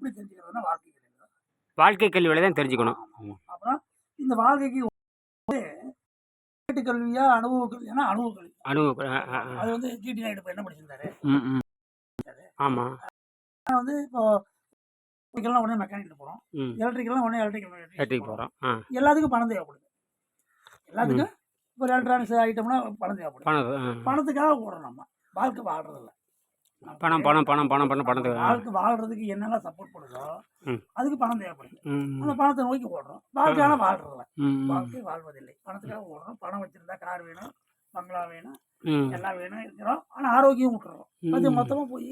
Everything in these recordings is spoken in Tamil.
எப்படி தெரிஞ்சுக்கிறதுனா வாழ்க்கை கல்வி தான் வாழ்க்கை கல்வியில தான் தெரிஞ்சுக்கணும். அப்புறம் இந்த வாழ்க்கைக்கு வந்து கல்வியா அனுபவ அனுபவ கல்வி. அனுபவம் ஆ, ஆ, ஆ. அது வந்து ஜிடி நாயுடு இப்போ என்ன படிச்சிருந்தாரு? ஆமாம் நான் வந்து இப்போ மெக்கானிக்கல்லாம் உடனே மெக்கானிக்கல் போகிறோம் எலக்ட்ரிக்கல்லாம் உடனே எலக்ட்ரிக்கல் கட்டிக்கு போகிறோம் எல்லாத்துக்கும் பணம் தேவைப்படுது. எல்லாத்துக்கும் இப்போ எலக்ட்ரானிக்ஸ் ஐட்டம்னா பணம் தேவைப்படுது. பணத்துக்காக போடுறோம் நம்ம. வாழ்க்கை வாழ்றதில்ல. பணம் பணம் பணம் பணம் பணம் பணத்தை ஆ. வாழ்க்கை வாழ்றதுக்கு என்னெல்லாம் சப்போர்ட் பண்ணுதோ. அதுக்கு பணம் தேவைப்படுது அந்த பணத்தை நோக்கி ஓடுறோம். வாழ்க்கையான வாழ்றதில்ல. வாழ்க்கை வாழ்வதில்லை. பணத்துக்காக ஓடுறோம். பணம் வச்சிருந்தா கார் வேணும் பங்களா வேணும் எல்லாம் வேணும் இருக்கிறோம். ஆனால் ஆரோக்கியம் விட்டுறோம். அது. மொத்தமாக போய்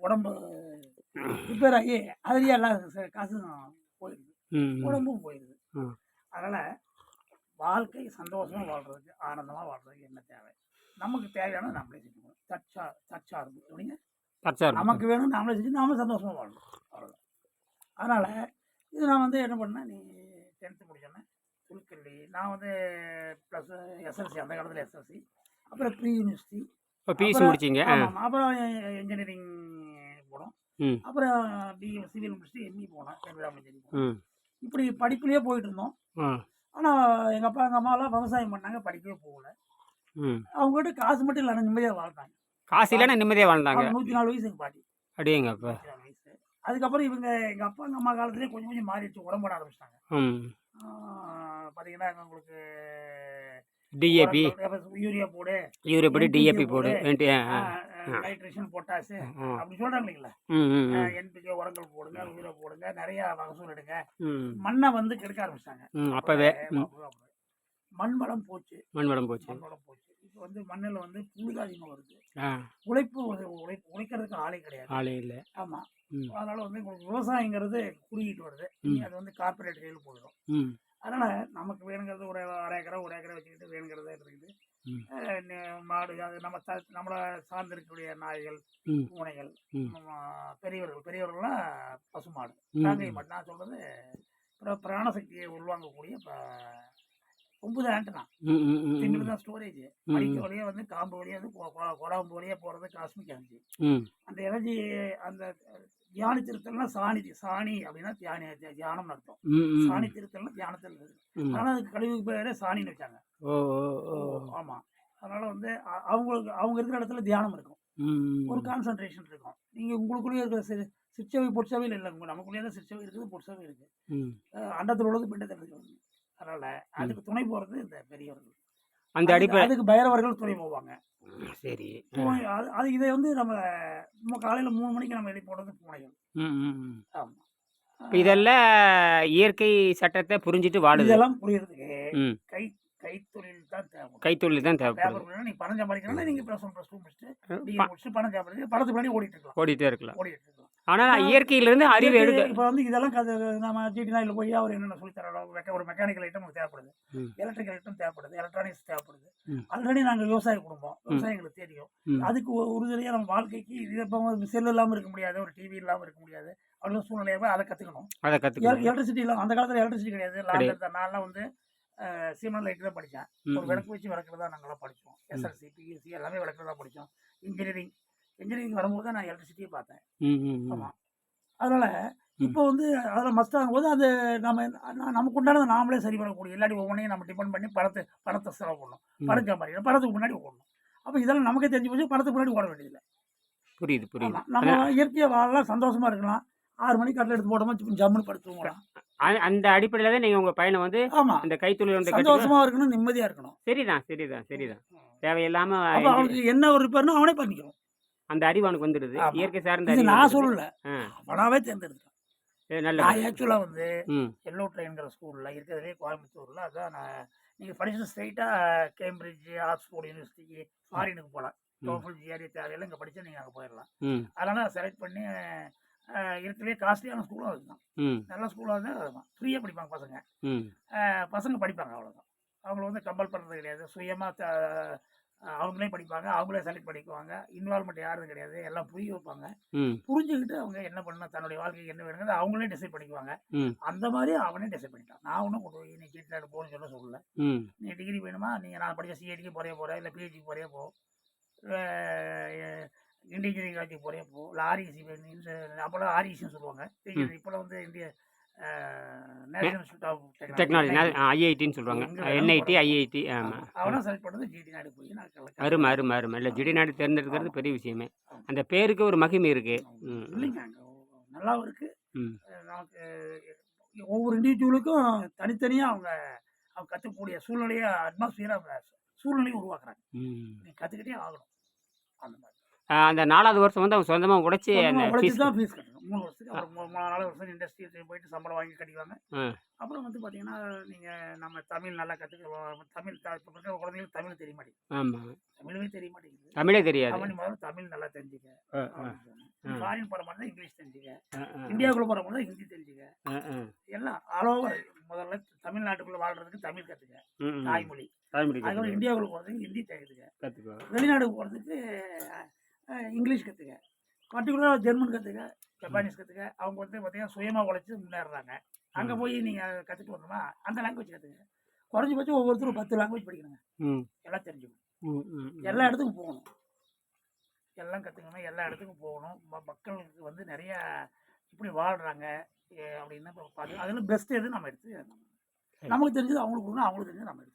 உடம்பு ரிப்பேர் ஆகி அதுலேயே எல்லாம் காசும் போயிடுது. உடம்பும் போயிடுது. அதனால் வாழ்க்கை சந்தோஷமாக வாழ்றதுக்கு ஆனந்தமாக வாழ்றதுக்கு என்ன தேவை? நமக்கு தேவையானது நம்மளே செஞ்சுக்கணும் தற்சா தற்சார்பு. அப்படிங்க இருக்கும். நமக்கு வேணும் நாமளே செஞ்சு நாம சந்தோஷமாக வாழணும். அவ்வளோதான் அதனால் இது நான் வந்து என்ன பண்ணேன் நீ டென்த்து முடிச்சோன்னே புல்கல்லி நான் வந்து ப்ளஸ் எஸ்எல்சி அந்த காலத்தில் எஸ்எல்சி அப்புறம் ப்ரீ யூனிவர்சிட்டி இப்போ அப்புறம் முடிச்சிங்க. அப்புறம் இன்ஜினியரிங் போனோம். அப்புறம் பிஏ சிவில் முடிச்சுட்டு எம்இ போனேன் என்விரான்மெண்ட் ம். இப்படி படிப்புலேயே போயிட்டு இருந்தோம். ஆனால் எங்கள் அப்பா எங்கள் அம்மாலாம் விவசாயம் பண்ணாங்க படிக்கவே போகல. அவங்ககிட்ட காசு மட்டும் இல்லைன்னா நிம்மதியாக வாழ்ந்தாங்க. காசு இல்லைன்னா நிம்மதியாக வாழ்ந்தாங்க. அவங்க நூற்றி நாலு வயசு பாட்டி. அப்படியேங்க அப்போ அதுக்கப்புறம் இவங்க எங்கள் அப்பா எங்கள் அம்மா காலத்துலேயே கொஞ்சம் கொஞ்சம் மாறிடுச்சு உடம்போட ஆரம்பிச்சிட்டாங்க. பார்த்தீங்கன்னா உங்களுக்கு டிஏபி யூரியா போடு யூரியா போடு டிஏபி போடு நைட்ரேஷன் பொட்டாசு ஆ. அப்படி சொல்கிறாங்க இல்லைங்களா. என்பிகே உரங்கள் போடுங்க யூரியா போடுங்க நிறைய மகசூல் எடுங்க. மண்ணை வந்து கெடுக்க ஆரம்பிச்சிட்டாங்க. அப்போவே. ம் மண் வளம் போச்சு. மண் வளம் போச்சு. மண் வளம் போச்சு. இப்போ வந்து மண்ணில் வந்து புழுது அதிகமாக வருது உழைப்பு உழைப்பு உழைக்கிறதுக்கு ஆளே கிடையாது. ஆளே இல்லை. ஆமாம் அதனால வந்து உங்களுக்கு விவசாயங்கிறது குறுகிட்டு வருது. அது வந்து கார்பரேட் கையில் போயிடும். அதனால நமக்கு வேணுங்கிறது ஒரு அரை ஏக்கரை ஒரு ஏக்கரை வச்சுக்கிட்டு வேணுங்கிறத எடுத்துக்கிட்டு மாடு அது நம்ம த நம்மளை சார்ந்திருக்கக்கூடிய நாய்கள். பூனைகள் பெரியவர்கள் பெரியவர்கள்லாம் பசுமாடு. ம். காங்கை மாடு. நான் சொல்றது பிர- பிராணசக்தியை உள்வாங்கக்கூடிய தான் ஆண்டனா திமிரு தான் ஸ்டோரேஜ் ம். மடிக்க வழியாக வந்து காம்பு வழியாக வந்து கொ- கொ- கொடாம்பு வழியாக போகிறது காஸ்மிக் எனர்ஜி அந்த எனர்ஜி அந்த தியானி திருத்தல்னா சாணி சாணி அப்படின்னா தியானி தியானம்னு அர்த்தம். சாணி திருத்தல்னா தியானத்தில். ஆனால் அதுக்கு கழிவுக்கு பேரே சாணின்னு வச்சாங்க. ஓ ஓ ஓ. ஆமாம் அதனால வந்து அவங்களுக்கு அவங்க இருக்கிற இடத்துல தியானம் இருக்கும். ஒரு கான்சன்ட்ரேஷன் இருக்கும். நீங்கள் உங்களுக்குள்ளேயே இருக்கிற சிற்சவை பொற்சவையில் இல்லை. நமக்குள்ளேயே தான் சிற்சவை இருக்குது பொற்சவை அஹ் அண்டத்தில் உள்ளது பிண்டத்தில் இருக்குது. அதனால அதுக்கு துணை போகிறது இந்த பெரியவர்கள். அந்த அடிப்படை அதுக்கு பைரவர்கள் துணை போவாங்க. சரி. அது அது இதை வந்து நம்ம நம்ம காலையில் மூணு மணிக்கு நம்ம எழுதி போடுறது பூனைகள். ஆமாம் இதெல்லாம் இயற்கை சட்டத்தை புரிஞ்சிட்டு வாடுது இதெல்லாம் புரியறதுக்கு கை கைத்தொழில் தான் தேவை. கைத்தொழில் தான் பேப்பர் நீ பணம் சம்பாதிக்கணும்னா நீங்கள் ப்ளஸ் ஒன் ப்ளஸ் டூ முடிச்சுட்டு முடிச்சுட்டு பணம் சம்பாதிச்சு பணத்துக்கு முன்னாடி ஓடிட்டு இருக்கலாம். ஓடிட்டே இருக்கலாம். ஓடிட்டு இருக்கலாம். ஆனால் இயற்கையிலிருந்து அறிவு எடுக்க இப்போ வந்து இதெல்லாம் கது நம்ம ஜிடி நாயில் போய் அவர் என்னென்ன சொல்லி தரோம் ஒரு மெக்கானிக்கல் ஐட்டம் தேவைப்படுது. எலக்ட்ரிக்கல் ஐட்டம் தேவைப்படுது எலக்ட்ரானிக்ஸ் தேவைப்படுது. ஆல்ரெடி நாங்கள் விவசாய குடும்பம் விவசாயம் எங்களுக்கு தெரியும். அதுக்கு ஒரு உறுதுணையாக நம்ம வாழ்க்கைக்கு இது இப்போ செல் இல்லாமல் இருக்க முடியாது ஒரு டிவி இல்லாமல் இருக்க முடியாது அவ்வளோ சூழ்நிலையாக அதை கற்றுக்கணும் அதை கற்றுக்கணும் எலக்ட்ரிசிட்டி இல்லாமல் அந்த காலத்தில் எலக்ட்ரிசிட்டி கிடையாது. எடுத்த நான்லாம் வந்து சீமன் லைட் தான் படித்தேன் ஒரு விளக்கு வச்சு விளக்குறது தான் நாங்களாம் படித்தோம் எஸ்எல்சி பிஎஸ்சி எல்லாமே விளக்குறது தான் படித்தோம் இன்ஜினியரிங் இன்ஜினியரிங் வரும்போது தான் நான் எலக்ட்ரிசிட்டியை பார்த்தேன். ஆமாம் அதனால் இப்போ வந்து அதில் மஸ்ட் ஆகும்போது அது நம்ம நமக்கு உண்டானதை நாமளே சரி பண்ணக்கூடிய இல்லாட்டி ஒவ்வொன்றையும் நம்ம டிபெண்ட் பண்ணி பணத்தை பணத்தை செலவு பண்ணணும். ம். பணம் சம்பாதிக்கணும் பணத்துக்கு முன்னாடி ஓடணும். அப்போ இதெல்லாம் நமக்கே தெரிஞ்சு போச்சு பணத்துக்கு முன்னாடி ஓட வேண்டியதில்லை. புரியுது புரியுது. நம்ம இயற்கையாக வாழலாம் சந்தோஷமாக இருக்கலாம். ஆறு மணிக்கு கட்டில் எடுத்து போட்டோமா ஜம்முன்னு படுத்து தூங்கலாம் அ- அந்த அடிப்படையில் தான் நீங்கள் உங்கள் பையனை வந்து ஆமாம் அந்த கைத்தொழில் சந்தோஷமாக இருக்கணும் நிம்மதியாக இருக்கணும். சரிதான் சரிதான் சரிதான். தேவையில்லாமல் அவனுக்கு என்ன ஒரு ரிப்பேர்னா அவனே பண்ணிக்கணும் அந்த அறிவு அவனுக்கு வந்துடுது. இயற்கை சார்ந்த நான். சொல்லல. அவனாவே தேர்ந்தெடுத்தான் நல்ல ஆக்சுவலாக வந்து எல்லோ ட்ரெயின்கிற ஸ்கூலில் இருக்கிறதுலே கோயம்புத்தூரில் அதான் நான் நீங்கள் படிச்சு ஸ்ட்ரைட்டாக கேம்பிரிட்ஜ் ஆக்ஸ்போர்ட் யூனிவர்சிட்டிக்கு ஃபாரினுக்கு போகலாம். டோஃபல் ஜிஆர்ஏ தேவையில்லை இங்கே படித்தா நீங்கள் அங்கே போயிடலாம். அதனால் செலக்ட் பண்ணி இருக்கிறதுலே காஸ்ட்லியான ஸ்கூலும் அதுதான். நல்ல ஸ்கூலாக இருந்தால் அதுதான். ஃப்ரீயாக படிப்பாங்க பசங்க. பசங்க படிப்பாங்க அவ்வளோதான் அவங்கள வந்து கம்பல் பண்ணுறது கிடையாது. சுயமாக அவங்களே படிப்பாங்க. அவங்களே செலக்ட் பண்ணிக்குவாங்க. இன்வால்மெண்ட் யாரும் கிடையாது. எல்லாம் புரிய வைப்பாங்க. புரிஞ்சுக்கிட்டு அவங்க என்ன பண்ணணும் தன்னுடைய வாழ்க்கைக்கு என்ன வேணுங்கிறது அவங்களே டிசைட் பண்ணிக்குவாங்க. அந்த மாதிரி அவனே டிசைட் பண்ணிட்டான். நான் ஒன்றும் கொண்டு போய் நீ சீட்டில் போகணும்னு சொல்ல சொல்லல. நீ டிகிரி வேணுமா? நீங்கள் நான் படித்த சிஐடிக்கு போகிறே போகிறேன் இல்லை பிஹெச்டிக்கு போகிறே போ. இண்டிஜினியரிங் காலேஜ் போகிறப்போ லாரிசி அப்போல்லாம் ஆர்இசின்னு சொல்லுவாங்க. இப்போலாம் வந்து இந்திய டெக்னாலஜி ஐஐடின்னு சொல்லுவாங்க. என்ஐடி ஐஐடி ஆமாம் அவனா செலக்ட் பண்ணது ஜிடி நாடு போய் நான் அருமை அருமை அருமை. இல்லை ஜிடி நாடு தேர்ந்தெடுக்கிறது பெரிய விஷயமே. அந்த பேருக்கு ஒரு மகிமை இருக்கு. ம் இல்லைங்க நல்லாவும் இருக்கு. ம். அஹ் நமக்கு ஒவ்வொரு இண்டிவிஜுவலுக்கும் தனித்தனியாக அவங்க அவங்க கற்றுக்கக்கூடிய சூழ்நிலையை அட்மாஸ்பியரை அவங்க சூழ்நிலையை உருவாக்குறாங்க. நீ கற்றுக்கிட்டே ஆகணும். அந்த மாதிரி. அந்த நாலாவது வருஷம் வந்து அவங்க சொந்தமாக உடைச்சி அந்த ஃபீஸ் தான் ஃபீஸ் கட்டணும். மூணு வருஷத்துக்கு அப்புறம் மூணு நாலு வருஷம் இண்டஸ்ட்ரி போயிட்டு சம்பளம் வாங்கி கட்டிக்குவாங்க. அப்புறம் வந்து பார்த்தீங்கன்னா நீங்கள் நம்ம தமிழ் நல்லா கற்றுக்கலாம் தமிழ் இப்போ இருக்கிற குழந்தைங்களுக்கு தமிழ் தெரிய மாட்டேங்குது. ஆமாம் தமிழே தெரிய மாட்டேங்குது. தமிழே தெரியாது. தமிழ் முதல்ல தமிழ் நல்லா தெரிஞ்சுக்க. ஃபாரின் போகிற மாதிரி தான் இங்கிலீஷ் தெரிஞ்சுக்க. இந்தியாவுக்குள்ள போகிற மாதிரி தான் ஹிந்தி தெரிஞ்சுக்க. எல்லாம் ஆல் ஓவர் முதல்ல தமிழ்நாட்டுக்குள்ள வாழ்றதுக்கு தமிழ் கற்றுக்க. தாய்மொழி. தாய்மொழி அதுக்கப்புறம் இந்தியாவுக்குள்ள போகிறதுக்கு ஹிந்தி தெரிஞ்சுக்க வெளிநாடுக்கு போகிறதுக்கு இங்கிலீஷ் கற்றுக்க பர்டிகுலராக ஜெர்மன் கற்றுக்க ஜப்பானீஸ் கற்றுக்க அவங்க வந்து பார்த்தீங்கன்னா சுயமாக உழைச்சி முன்னேறுறாங்க. அங்கே. போய் நீங்கள் கற்றுட்டு வரணுமா அந்த லாங்குவேஜ் கற்றுக்க குறைஞ்சபட்சம் ஒவ்வொருத்தரும் பத்து லாங்குவேஜ் படிக்கணுங்க. எல்லாம் தெரிஞ்சுக்கணும். எல்லா இடத்துக்கும் போகணும். எல்லாம் கற்றுக்கணும் எல்லா இடத்துக்கும் போகணும். மக்களுக்கு வந்து நிறைய இப்படி வாழ்கிறாங்க அப்படின்னு பார்த்து அதில் பெஸ்ட் எது? நம்ம எடுத்து நம்ம- நமக்கு தெரிஞ்சது அவங்களுக்கு கொடுக்கணும் அவங்களுக்கு தெரிஞ்சது நம்ம எடுத்து